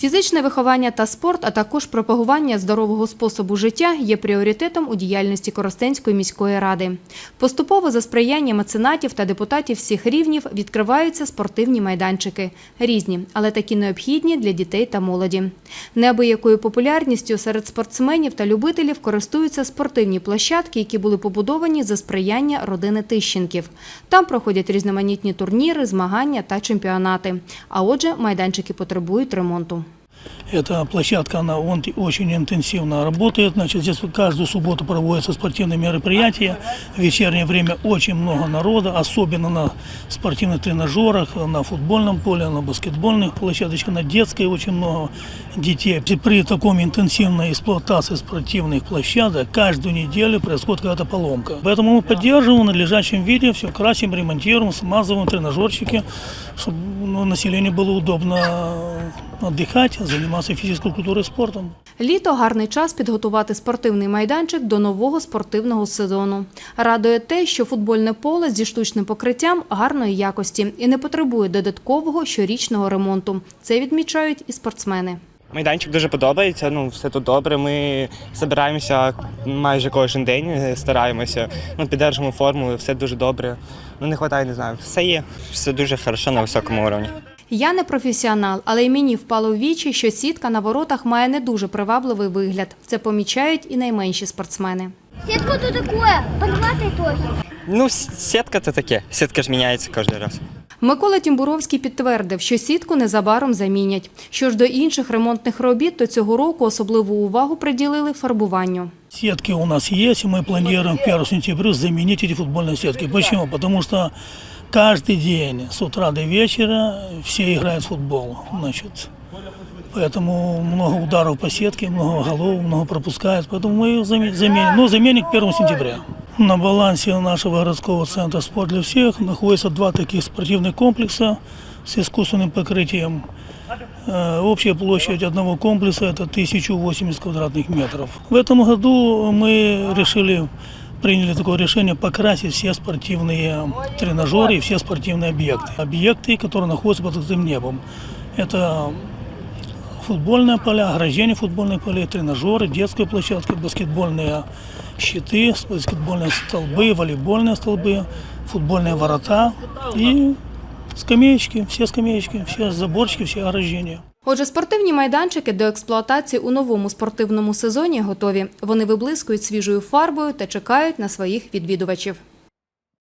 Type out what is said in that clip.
Фізичне виховання та спорт, а також пропагування здорового способу життя є пріоритетом у діяльності Коростенської міської ради. Поступово за сприяння меценатів та депутатів всіх рівнів відкриваються спортивні майданчики. Різні, але такі необхідні для дітей та молоді. Неабиякою популярністю серед спортсменів та любителів користуються спортивні площадки, які були побудовані за сприяння родини Тищенків. Там проходять різноманітні турніри, змагання та чемпіонати. А отже, майданчики потребують ремонту. Эта площадка, она он- очень интенсивно работает. Значит, здесь каждую субботу проводятся спортивные мероприятия. В вечернее время очень много народа, особенно на спортивных тренажерах, на футбольном поле, на баскетбольных площадочках, на детской очень много детей. И При таком интенсивной эксплуатации спортивных площадок каждую неделю происходит какая-то поломка. Поэтому мы поддерживаем в надлежащем виде, все красим, ремонтируем, смазываем тренажерчики, чтобы ну, населению было удобно отдыхать, заниматься физической культурой и спортом. Літо гарний час підготувати спортивний майданчик до нового спортивного сезону. Радує те, що футбольне поле зі штучним покриттям гарної якості і не потребує додаткового щорічного ремонту. Це відмічають і спортсмени. Майданчик дуже подобається. Ну, все тут добре. Ми збираємося майже кожен день, е, стараємося. Ну, піддержуємо форму, все дуже добре. Ну, не вистачає, не знаю. Все є. Все дуже хорошо на високому рівні. Я не професіонал, але й мені впало в вічі, що сітка на воротах має не дуже привабливий вигляд. Це помічають і найменші спортсмени. Сетка то такое, порватый трохи. Ну, с- сітка це таке. Сітка ж міняється кожен раз. Микола Тімбуровський підтвердив, що сітку незабаром замінять. Що ж до інших ремонтних робіт, то цього року особливу увагу приділили фарбуванню. Сетки у нас есть, и мы планируем к 1 сентября заменить эти футбольные сетки. Почему? Потому что каждый день с утра до вечера все играют в футбол. Значит, поэтому много ударов по сетке, много голов, много пропускают. Поэтому мы их заме- заменим. Но заменим к 1 сентября. На балансе нашего городского центра «Спорт для всех» находится два таких спортивных комплекса с искусственным покрытием. Э, Общая площадь одного комплекса это 1080 квадратных метров. В этом году мы решили, приняли такое решение покрасить все спортивные тренажеры и все спортивные объекты. Объекты, которые находятся под открытым небом. Это футбольные поля, ограждение футбольных полей, тренажеры, детская площадка, баскетбольные щиты, баскетбольные столбы, волейбольные столбы, футбольные ворота и скамеечки, все скамеечки, все заборчики, все ограждения. Отже, спортивні майданчики до експлуатації у новому спортивному сезоні готові. Вони виблискують свіжою фарбою та чекають на своїх відвідувачів.